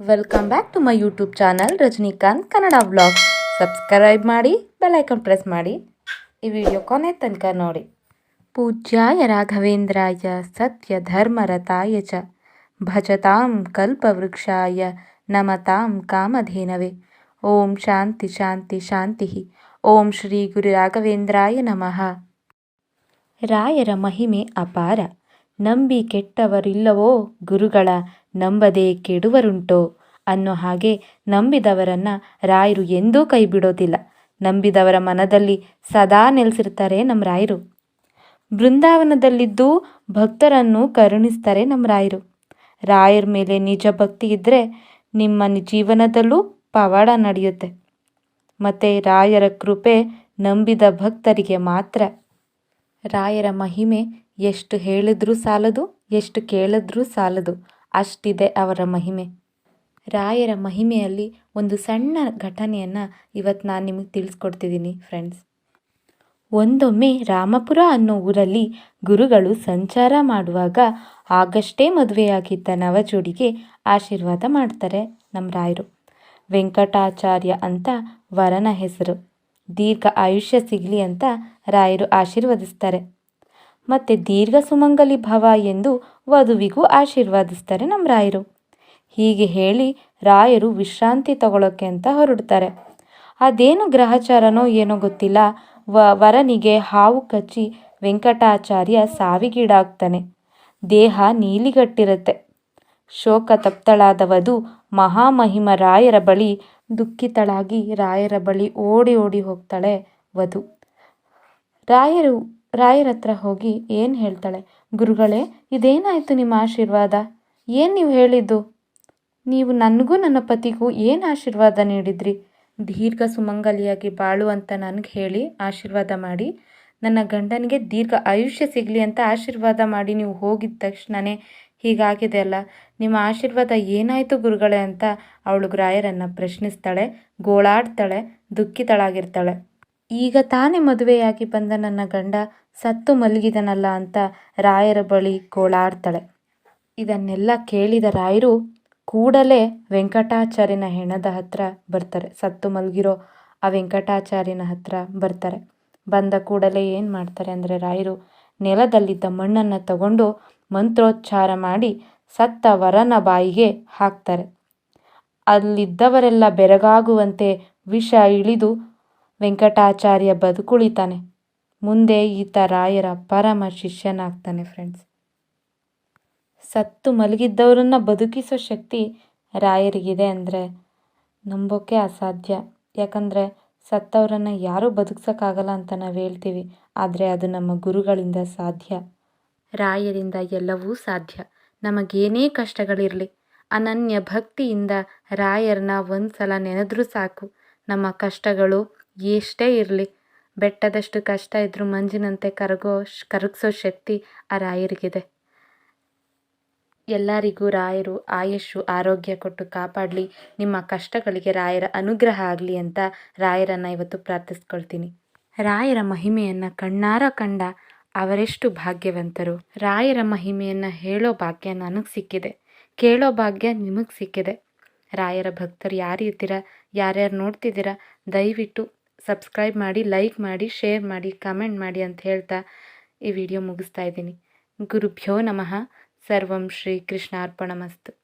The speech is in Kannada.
Welcome back to my YouTube channel Rajinikanth Kannada vlog subscribe ಮಾಡಿ ಬೆಲೈಕನ್ ಪ್ರೆಸ್ ಮಾಡಿ. ಈ ವಿಡಿಯೋ ಕೊನೆ ತನಕ ನೋಡಿ. ಪೂಜ್ಯಾಯ ರಾಘವೇಂದ್ರಾಯ ಸತ್ಯ ಧರ್ಮರತಾಯ ಚ. ಭಜತಾಂ ಕಲ್ಪವೃಕ್ಷಾಯ, ನಮತಾಂ ಕಾಮಧೇನವೇ. ಓಂ ಶಾಂತಿ ಶಾಂತಿ ಶಾಂತಿ ಓಂ ಶ್ರೀ ಗುರು ರಾಘವೇಂದ್ರಾಯ ನಮಃ. ರಾಯರ ಮಹಿಮೆ ಅಪಾರ. ನಂಬಿ ಕೆಟ್ಟವರಿಲ್ಲವೋ ಗುರುಗಳ ನಂಬದೆ ಕೆಡುವರುಂಟೋ? ಅನ್ನೋ ಹಾಗೆ ನಂಬಿದವರನ್ನು ರಾಯರು ಎಂದೂ ಕೈ ಬಿಡೋದಿಲ್ಲ ನಂಬಿದವರ ಮನದಲ್ಲಿ ಸದಾ ನೆಲೆಸಿರ್ತಾರೆ ನಮ್ಮ ರಾಯರು. ಬೃಂದಾವನದಲ್ಲಿದ್ದು ಭಕ್ತರನ್ನು ಕರುಣಿಸ್ತಾರೆ ನಮ್ಮ ರಾಯರು. ರಾಯರ ಮೇಲೆ ನಿಜ ಭಕ್ತಿ ಇದ್ದರೆ ನಿಮ್ಮ ಜೀವನದಲ್ಲೂ ಪವಾಡ ನಡೆಯುತ್ತೆ. ಮತ್ತು ರಾಯರ ಕೃಪೆ ನಂಬಿದ ಭಕ್ತರಿಗೆ ಮಾತ್ರ. ರಾಯರ ಮಹಿಮೆ ಎಷ್ಟು ಹೇಳಿದ್ರೂ ಸಾಲದು, ಎಷ್ಟು ಕೇಳಿದ್ರೂ ಸಾಲದು. ಅಷ್ಟಿದೆ ಅವರ ಮಹಿಮೆ. ರಾಯರ ಮಹಿಮೆಯಲ್ಲಿ ಒಂದು ಸಣ್ಣ ಘಟನೆಯನ್ನು ಇವತ್ತು ನಾನು ನಿಮಗೆ ತಿಳಿಸ್ಕೊಡ್ತಿದ್ದೀನಿ ಫ್ರೆಂಡ್ಸ್ ಒಂದೊಮ್ಮೆ ರಾಮಪುರ ಅನ್ನೋ ಊರಲ್ಲಿ ಗುರುಗಳು ಸಂಚಾರ ಮಾಡುವಾಗ ಆಗಷ್ಟೇ ಮದುವೆಯಾಗಿದ್ದ ನವಜೋಡಿಗೆ ಆಶೀರ್ವಾದ ಮಾಡ್ತಾರೆ ನಮ್ಮ ರಾಯರು. ವೆಂಕಟಾಚಾರ್ಯ ಅಂತ ವರನ ಹೆಸರು. ದೀರ್ಘ ಆಯುಷ್ಯ ಸಿಗಲಿ ಅಂತ ರಾಯರು ಆಶೀರ್ವದಿಸ್ತಾರೆ. ಮತ್ತು ದೀರ್ಘ ಸುಮಂಗಲಿ ಭವ ಎಂದು ವಧುವಿಗೂ ಆಶೀರ್ವಾದಿಸ್ತಾರೆ ನಮ್ಮ ರಾಯರು. ಹೀಗೆ ಹೇಳಿ ರಾಯರು ವಿಶ್ರಾಂತಿ ತಗೊಳ್ಳೋಕೆ ಅಂತ ಹೊರಡ್ತಾರೆ. ಅದೇನು ಗ್ರಹಚಾರನೋ ಏನೋ ಗೊತ್ತಿಲ್ಲ. ವ, ವರನಿಗೆ ಹಾವು ಕಚ್ಚಿ ವೆಂಕಟಾಚಾರ್ಯ ಸಾವಿಗೀಡಾಗ್ತಾನೆ. ದೇಹ ನೀಲಿಗಟ್ಟಿರುತ್ತೆ. ಶೋಕ ತಪ್ತಳಾದ ವಧು ಮಹಾಮಹಿಮ ರಾಯರ ಬಳಿ ದುಃಖಿತಳಾಗಿ ರಾಯರ ಬಳಿ ಓಡಿ ಓಡಿ ಹೋಗ್ತಾಳೆ ವಧು. ರಾಯರು ರಾಯರ ಹತ್ರ ಹೋಗಿ ಏನು ಹೇಳ್ತಾಳೆ? ಗುರುಗಳೇ, ಇದೇನಾಯಿತು ನಿಮ್ಮ ಆಶೀರ್ವಾದ? ಏನು ನೀವು ಹೇಳಿದ್ದು? ನೀವು ನನಗೂ ನನ್ನ ಪತಿಗೂ ಏನು ಆಶೀರ್ವಾದ ನೀಡಿದ್ರಿ? ದೀರ್ಘ ಸುಮಂಗಲಿಯಾಗಿ ಬಾಳು ಅಂತ ನನಗೆ ಹೇಳಿ ಆಶೀರ್ವಾದ ಮಾಡಿ, ನನ್ನ ಗಂಡನಿಗೆ ದೀರ್ಘ ಆಯುಷ್ಯ ಸಿಗಲಿ ಅಂತ ಆಶೀರ್ವಾದ ಮಾಡಿ ನೀವು ಹೋಗಿದ್ದ ತಕ್ಷಣವೇ ಹೀಗಾಗಿದೆ ಅಲ್ಲ? ನಿಮ್ಮ ಆಶೀರ್ವಾದ ಏನಾಯಿತು ಗುರುಗಳೇ ಅಂತ ಅವಳು ರಾಯರನ್ನು ಪ್ರಶ್ನಿಸ್ತಾಳೆ, ಗೋಳಾಡ್ತಾಳೆ, ದುಃಖಿತಳಾಗಿರ್ತಾಳೆ. ಈಗ ತಾನೇ ಮದುವೆಯಾಗಿ ಬಂದ ನನ್ನ ಗಂಡ ಸತ್ತು ಮಲಗಿದನಲ್ಲ ಅಂತ ರಾಯರ ಬಳಿ ಗೋಳಾಡ್ತಾಳೆ. ಇದನ್ನೆಲ್ಲ ಕೇಳಿದ ರಾಯರು ಕೂಡಲೇ ವೆಂಕಟಾಚಾರ್ಯನ ಹೆಣದ ಹತ್ರ ಬರ್ತಾರೆ. ಸತ್ತು ಮಲಗಿರೋ ಆ ವೆಂಕಟಾಚಾರ್ಯನ ಹತ್ರ ಬರ್ತಾರೆ. ಬಂದ ಕೂಡಲೇ ಏನು ಮಾಡ್ತಾರೆ ಅಂದರೆ ರಾಯರು ನೆಲದಲ್ಲಿದ್ದ ಮಣ್ಣನ್ನು ತಗೊಂಡು ಮಂತ್ರೋಚ್ಚಾರ ಮಾಡಿ ಸತ್ತ ವರನ ಬಾಯಿಗೆ ಹಾಕ್ತಾರೆ. ಅಲ್ಲಿದ್ದವರೆಲ್ಲ ಬೆರಗಾಗುವಂತೆ ವಿಷ ಇಳಿದು ವೆಂಕಟಾಚಾರ್ಯ ಬದುಕುಳಿತಾನೆ. ಮುಂದೆ ಈತ ರಾಯರ ಪರಮ ಶಿಷ್ಯನಾಗ್ತಾನೆ ಫ್ರೆಂಡ್ಸ್ ಸತ್ತು ಮಲಗಿದ್ದವರನ್ನ ಬದುಕಿಸೋ ಶಕ್ತಿ ರಾಯರಿಗಿದೆ ಅಂದರೆ ನಂಬೋಕೆ ಅಸಾಧ್ಯ. ಯಾಕಂದರೆ ಸತ್ತವರನ್ನು ಯಾರೂ ಬದುಕ್ಸೋಕ್ಕಾಗಲ್ಲ ಅಂತ ನಾವು ಹೇಳ್ತೀವಿ. ಆದರೆ ಅದು ನಮ್ಮ ಗುರುಗಳಿಂದ ಸಾಧ್ಯ. ರಾಯರಿಂದ ಎಲ್ಲವೂ ಸಾಧ್ಯ. ನಮಗೇನೇ ಕಷ್ಟಗಳಿರಲಿ. ಅನನ್ಯ ಭಕ್ತಿಯಿಂದ ರಾಯರನ್ನ ಒಂದು ಸಲ ನೆನೆದ್ರೂ ಸಾಕು. ನಮ್ಮ ಕಷ್ಟಗಳು ಎಷ್ಟೇ ಇರಲಿ, ಬೆಟ್ಟದಷ್ಟು ಕಷ್ಟ ಇದ್ದರೂ ಮಂಜಿನಂತೆ ಕರಗೋ ಕರಗಿಸೋ ಶಕ್ತಿ ಆ ರಾಯರಿಗಿದೆ. ಎಲ್ಲರಿಗೂ ರಾಯರು ಆಯಸ್ಸು, ಆರೋಗ್ಯ ಕೊಟ್ಟು ಕಾಪಾಡಲಿ. ನಿಮ್ಮ ಕಷ್ಟಗಳಿಗೆ ರಾಯರ ಅನುಗ್ರಹ ಆಗಲಿ ಅಂತ ರಾಯರನ್ನು ಇವತ್ತು ಪ್ರಾರ್ಥಿಸ್ಕೊಳ್ತೀನಿ. ರಾಯರ ಮಹಿಮೆಯನ್ನು ಕಣ್ಣಾರ ಕಂಡ ಅವರೆಷ್ಟು ಭಾಗ್ಯವಂತರು. ರಾಯರ ಮಹಿಮೆಯನ್ನು ಹೇಳೋ ಭಾಗ್ಯ ನನಗೆ ಸಿಕ್ಕಿದೆ. ಕೇಳೋ ಭಾಗ್ಯ ನಿಮಗೆ ಸಿಕ್ಕಿದೆ. ರಾಯರ ಭಕ್ತರು ಯಾರು ಯಾರ್ಯಾರು ನೋಡ್ತಿದ್ದೀರಾ, ದಯವಿಟ್ಟು ಸಬ್ಸ್ಕ್ರೈಬ್ ಮಾಡಿ ಲೈಕ್ ಮಾಡಿ ಶೇರ್ ಮಾಡಿ ಕಮೆಂಟ್ ಮಾಡಿ ಅಂತ ಹೇಳ್ತಾ ಈ ವಿಡಿಯೋ ಮುಗಿಸ್ತಾ ಇದ್ದೀನಿ. ಗುರುಭ್ಯೋ ನಮಃ. ಸರ್ವಂ ಶ್ರೀ ಕೃಷ್ಣಾರ್ಪಣಮಸ್ತು.